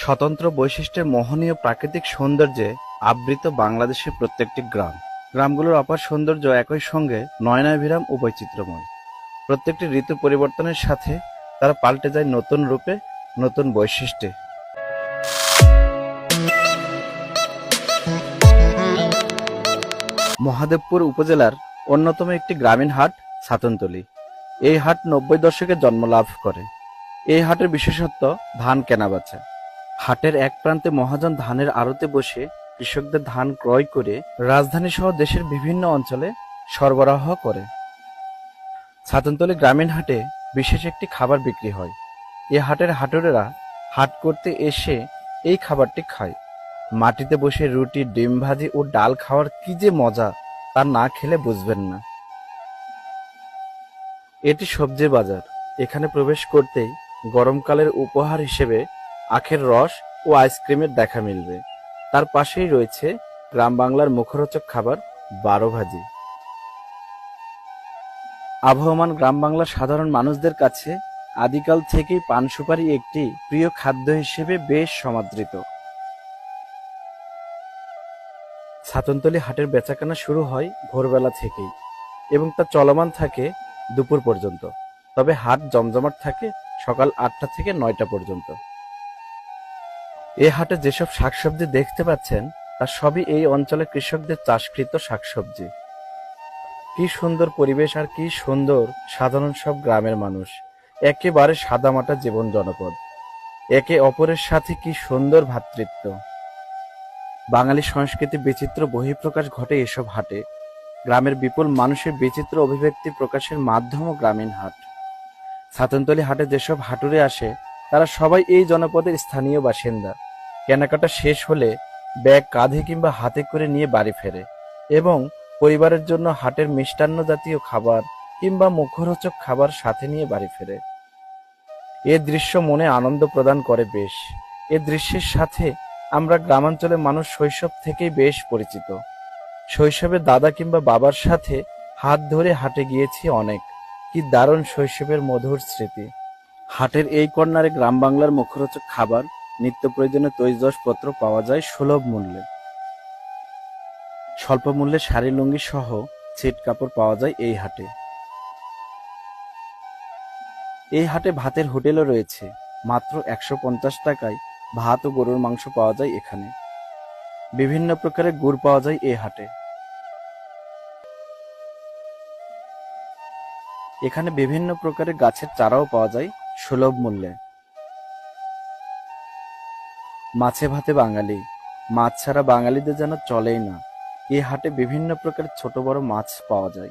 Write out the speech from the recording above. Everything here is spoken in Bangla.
স্বতন্ত্র বৈশিষ্ট্যের মোহনীয় প্রাকৃতিক সৌন্দর্যে আবৃত বাংলাদেশের প্রত্যেকটি গ্রাম। গ্রামগুলোর অপার সৌন্দর্য একই সঙ্গে নয়নাভিরাম ও বৈচিত্র্যময়। প্রত্যেকটি ঋতু পরিবর্তনের সাথে তারা পাল্টে যায় নতুন রূপে, নতুন বৈশিষ্ট্যে। মহাদেবপুর উপজেলার অন্যতম একটি গ্রামীণ হাট ছাতনতলি এই হাট নব্বই দশকে জন্ম লাভ করে। এই হাটের বিশেষত্ব ধান কেনা কেনাবেচা হাটের এক প্রান্তে মহাজন ধানের আড়তে বসে কৃষকদের ধান ক্রয় করে রাজধানী সহ দেশের বিভিন্ন অঞ্চলে সরবরাহ করে। ছাতনতলি গ্রামীণ হাটে বিশেষ একটি খাবার বিক্রি হয়। এ হাটের হাটুরেরা হাট করতে এসে এই খাবারটি খায়। মাটিতে বসে রুটি, ডিম ভাজি ও ডাল খাওয়ার কি যে মজা তা না খেলে বুঝবেন না। এটি সবজি বাজার। এখানে প্রবেশ করতেই গরমকালের উপহার হিসেবে আখের রস ও আইসক্রিমের দেখা মিলবে। তার পাশেই রয়েছে গ্রাম বাংলার মুখরোচক খাবার, বারো ভাজি। আবহমান গ্রাম বাংলার সাধারণ মানুষদের কাছে আদিকাল থেকেই পান সুপারি একটি প্রিয় খাদ্য হিসেবে বেশ সমাদৃত। ছাতনতলি হাটের বেচাকেনা শুরু হয় ভোরবেলা থেকেই এবং তা চলমান থাকে দুপুর পর্যন্ত। তবে হাট জমজমাট থাকে সকাল আটটা থেকে নয়টা পর্যন্ত। এ হাটে যেসব শাকসবজি দেখতে পাচ্ছেন, তা সবই এই অঞ্চলের কৃষকদের চাষকৃত শাকসবজি। কি সুন্দর পরিবেশ আর কি সুন্দর সাধারণ সব গ্রামের মানুষ। একেবারে সাদামাটা জীবন জনপদ। একে অপরের সাথে কি সুন্দর ভ্রাতৃত্ব বাঙালি সংস্কৃতি বিচিত্র বহিঃপ্রকাশ ঘটে এসব হাটে। গ্রামের বিপুল মানুষের বিচিত্র অভিব্যক্তি প্রকাশের মাধ্যমও গ্রামীণ হাট। ছাতনতলি হাটে যেসব হাটুরে আসে তারা সবাই এই জনপদের স্থানীয় বাসিন্দা। কেনাকাটা শেষ হলে ব্যাগ কাঁধে কিংবা হাতে করে নিয়ে বাড়ি ফেরে এবং পরিবারের জন্য হাটের মিষ্টান্ন জাতীয় খাবার কিংবা মুখরোচক খাবার সাথে নিয়ে বাড়ি ফেরে। এ দৃশ্য মনে আনন্দ প্রদান করে বেশ। এ দৃশ্যের সাথে আমরা গ্রামাঞ্চলে মানুষ শৈশব থেকেই বেশ পরিচিত। শৈশবে দাদা কিংবা বাবার সাথে হাত ধরে হাটে গিয়েছি অনেক। কি দারুণ শৈশবের মধুর স্মৃতি। হাটের এই কর্নারে গ্রাম বাংলার মুখরোচক খাবার, নিত্য প্রয়োজনীয় তৈজসপত্র পাওয়া যায় সুলভ মূল্যে। স্বল্প মূল্যে শাড়ি, লুঙ্গি সহ ছিট কাপড় পাওয়া যায় এই হাটে। এই হাটে ভাতের হোটেলও রয়েছে। মাত্র একশো পঞ্চাশ টাকায় ভাত ও গরুর মাংস পাওয়া যায় এখানে। বিভিন্ন প্রকারের গুড় পাওয়া যায় এই হাটে। এখানে বিভিন্ন প্রকারের গাছের চারাও পাওয়া যায় সুলভ মূল্যে। মাছে ভাতে বাঙালি, মাছ ছাড়া বাঙালিদের যেন চলেই না। এই হাটে বিভিন্ন প্রকার ছোট বড় মাছ পাওয়া যায়।